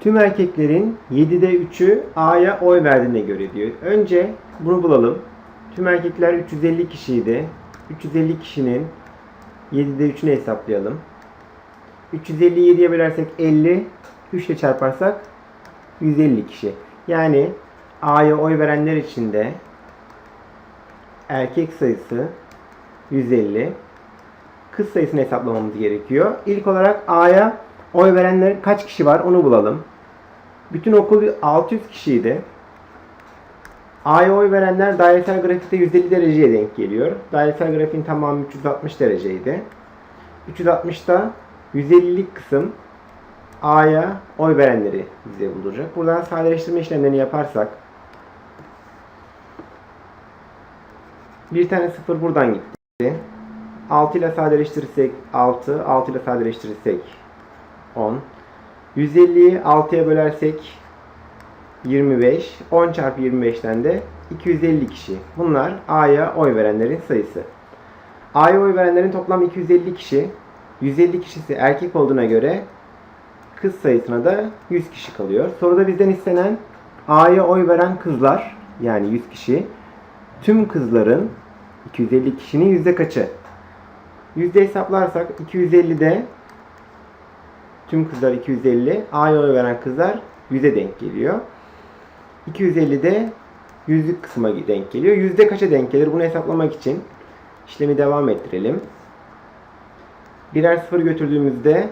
Tüm erkeklerin 7'de 3'ü A'ya oy verdiğine göre diyor. Önce bunu bulalım. Tüm erkekler 350 kişiydi. 350 kişinin 7'de 3'ünü hesaplayalım. 350'yi 7'ye bölersek 50, 3 ile çarparsak 150 kişi. Yani A'ya oy verenler içinde erkek sayısı 150, kız sayısını hesaplamamız gerekiyor. İlk olarak A'ya oy verenler kaç kişi var onu bulalım. Bütün okul 600 kişiydi. A'ya oy verenler dairesel grafikte 150 dereceye denk geliyor. Dairesel grafiğin tamamı 360 dereceydi. 360'da 150'lik kısım A'ya oy verenleri bize bulacak. Buradan sadeleştirme işlemlerini yaparsak bir tane sıfır buradan gitti. 6 ile sadeleştirirsek 6, 6 ile sadeleştirirsek 10. 150'yi 6'ya bölersek 25. 10 çarpı 25'ten de 250 kişi. Bunlar A'ya oy verenlerin sayısı. A'ya oy verenlerin toplam 250 kişi. 150 kişisi erkek olduğuna göre kız sayısına da 100 kişi kalıyor. Soruda bizden istenen A'ya oy veren kızlar yani 100 kişi tüm kızların 250 kişinin yüzde kaçı? Yüzde hesaplarsak 250'de tüm kızlar 250, A'ya oy veren kızlar 100'e denk geliyor. 250'de yüzlük kısma denk geliyor. Yüzde kaça denk gelir? Bunu hesaplamak için işlemi devam ettirelim. Birer sıfır götürdüğümüzde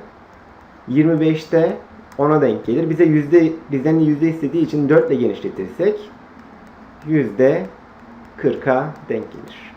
25'te 10'a denk gelir. Bize yüzde bizden de yüzde istediği için 4 ile genişletirsek yüzde 40'a denk gelir.